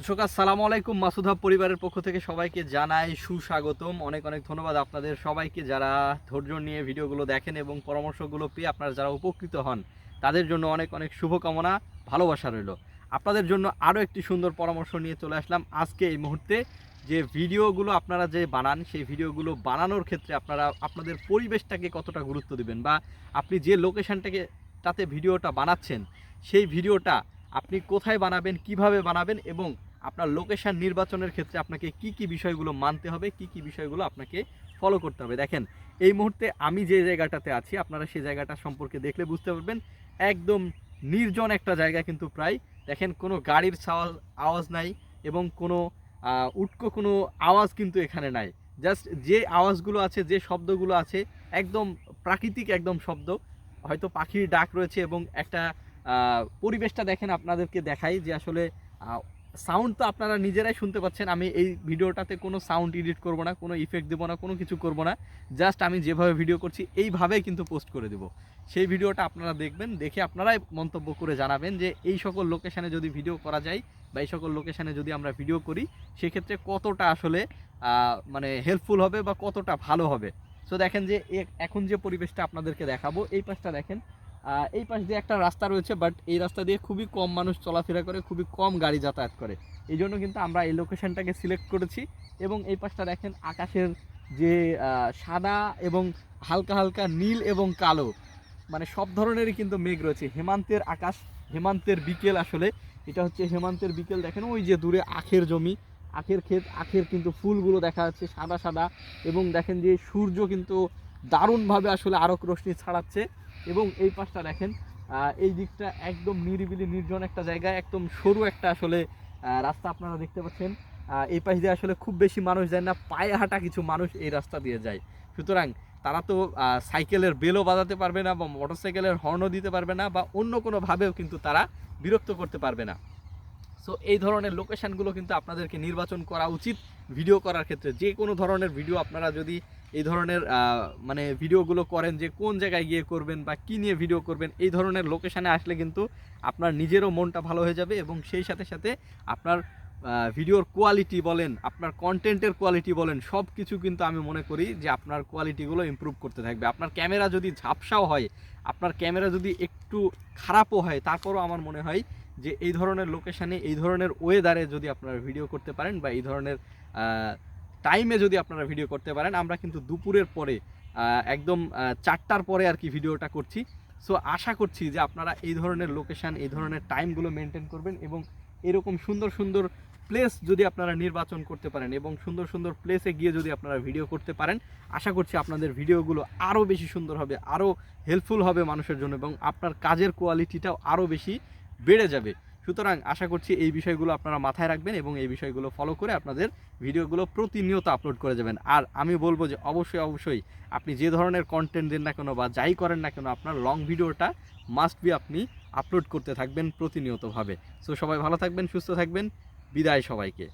দর্শক, আসসালামু আলাইকুম। মাসুদা পরিবারের পক্ষ থেকে সবাইকে জানাই সুস্বাগতম। অনেক অনেক ধন্যবাদ আপনাদের সবাইকে যারা ধৈর্য নিয়ে ভিডিওগুলো দেখেন এবং পরামর্শগুলো পেয়ে আপনারা যারা উপকৃত হন, তাদের জন্য অনেক অনেক শুভকামনা, ভালোবাসা রইল। আপনাদের জন্য আরও একটি সুন্দর পরামর্শ নিয়ে চলে আসলাম আজকে এই মুহূর্তে। যে ভিডিওগুলো আপনারা যে বানান, সেই ভিডিওগুলো বানানোর ক্ষেত্রে আপনারা আপনাদের পরিবেশটাকে কতটা গুরুত্ব দিবেন বা আপনি যে লোকেশনটাকে, তাতে ভিডিওটা বানাচ্ছেন, সেই ভিডিওটা আপনি কোথায় বানাবেন, কীভাবে বানাবেন এবং আপনার লোকেশন নির্বাচনের ক্ষেত্রে আপনাকে কি কি বিষয়গুলো মানতে হবে, কি কি বিষয়গুলো আপনাকে ফলো করতে হবে। দেখেন, এই মুহূর্তে আমি যে জায়গাটাতে আছি, আপনারা সেই জায়গাটা সম্পর্কে দেখলে বুঝতে পারবেন, একদম নির্জন একটা জায়গা কিন্তু প্রায়, দেখেন, কোনো গাড়ির সাওয়াজ আওয়াজ নাই এবং কোনো উটকো কোনো আওয়াজ কিন্তু এখানে নাই। জাস্ট যে আওয়াজগুলো আছে, যে শব্দগুলো আছে, একদম প্রাকৃতিক একদম শব্দ। হয়তো পাখির ডাক রয়েছে এবং একটা পরিবেশটা দেখেন আপনাদেরকে দেখাই যে আসলে সাউন্ড তো আপনারা নিজেরাই শুনতে পাচ্ছেন। আমি এই ভিডিওটাতে কোনো সাউন্ড এডিট করব না, কোনো ইফেক্ট দেবো না, কোনো কিছু করব না। জাস্ট আমি যেভাবে ভিডিও করছি, এইভাবেই কিন্তু পোস্ট করে দেবো। সেই ভিডিওটা আপনারা দেখবেন, দেখে আপনারাই মন্তব্য করে জানাবেন যে এই সকল লোকেশানে যদি ভিডিও করা যায় বা এই সকল লোকেশানে যদি আমরা ভিডিও করি, সেক্ষেত্রে কতটা আসলে মানে হেল্পফুল হবে বা কতটা ভালো হবে। সো দেখেন যে এখন যে পরিবেশটা আপনাদেরকে দেখাবো, এই পাশটা দেখেন এই পাশ দিয়ে একটা রাস্তা রয়েছে বাট এই রাস্তা দিয়ে খুবই কম মানুষ চলাফেরা করে, খুবই কম গাড়ি যাতায়াত করে। এই জন্য কিন্তু আমরা এই লোকেশনটাকে সিলেক্ট করেছি এবং এই পাশটা দেখেন আকাশের যে সাদা এবং হালকা হালকা নীল এবং কালো মানে সব ধরনেরই কিন্তু মেঘ রয়েছে। হেমান্তের আকাশ, হেমান্তের বিকেল আসলে, এটা হচ্ছে হেমান্তের বিকেল, দেখেন ওই যে দূরে আখের জমি, আখের ক্ষেত, আখের কিন্তু ফুলগুলো দেখা যাচ্ছে সাদা সাদা এবং দেখেন যে সূর্য কিন্তু দারুণভাবে আসলে আরক রশ্মি ছাড়াচ্ছে। এবং এই পাশটা দেখেন এই দিকটা একদম নিরিবিলি, নির্জন একটা জায়গা, একদম সরু একটা আসলে রাস্তা আপনারা দেখতে পাচ্ছেন। এই পাশ দিয়ে আসলে খুব বেশি মানুষ যায় না, পায়ে হাঁটা কিছু মানুষ এই রাস্তা দিয়ে যায়। সুতরাং তারা তো সাইকেলের বেলও বাজাতে পারবে না বা মোটরসাইকেলের হর্নও দিতে পারবে না বা অন্য কোনোভাবেও কিন্তু তারা বিরক্ত করতে পারবে না। সো এই ধরনের লোকেশানগুলো কিন্তু আপনাদেরকে নির্বাচন করা উচিত ভিডিও করার ক্ষেত্রে। যে কোনো ধরনের ভিডিও আপনারা যদি এই ধরনের মানে ভিডিওগুলো করেন যে কোন জায়গায় গিয়ে করবেন বা কী নিয়ে ভিডিও করবেন, এই ধরনের লোকেশানে আসলে কিন্তু আপনার নিজেরও মনটা ভালো হয়ে যাবে এবং সেই সাথে সাথে আপনার ভিডিওর কোয়ালিটি বলেন, আপনার কন্টেন্টের কোয়ালিটি বলেন সব কিছু কিন্তু আমি মনে করি যে আপনার কোয়ালিটিগুলো ইমপ্রুভ করতে থাকবে। আপনার ক্যামেরা যদি ঝাপসাও হয়, আপনার ক্যামেরা যদি একটু খারাপও হয়, তারপরও আমার মনে হয় যে এই ধরনের লোকেশানে এই ধরনের ওয়েদারে যদি আপনারা ভিডিও করতে পারেন বা এই ধরনের টাইমে যদি আপনারা ভিডিও করতে পারেন, আমরা কিন্তু দুপুরের পরে একদম চারটার পরে আর কি ভিডিওটা করছি। সো আশা করছি যে আপনারা এই ধরনের লোকেশান এই ধরনের টাইমগুলো মেনটেন করবেন এবং এরকম সুন্দর সুন্দর প্লেস যদি আপনারা নির্বাচন করতে পারেন এবং সুন্দর সুন্দর প্লেসে গিয়ে যদি আপনারা ভিডিও করতে পারেন, আশা করছি আপনাদের ভিডিওগুলো আরও বেশি সুন্দর হবে আরও হেল্পফুল হবে মানুষের জন্য এবং আপনার কাজের কোয়ালিটিটাও আরও বেশি বেড়ে যাবে। সুতরাং আশা করছি এই বিষয়গুলো আপনারা মাথায় রাখবেন এবং এই বিষয়গুলো ফলো করে আপনাদের ভিডিওগুলো প্রতিনিয়ত আপলোড করে যাবেন আর আমি বলব যে অবশ্যই অবশ্যই আপনি যে ধরনের কন্টেন্ট দেন না কেন বা যাই করেন না কেন, আপনার লং ভিডিওটা মাস্ট বি আপনি আপলোড করতে থাকবেন প্রতিনিয়তভাবে। সো সবাই ভালো থাকবেন, সুস্থ থাকবেন। বিদায় সবাইকে।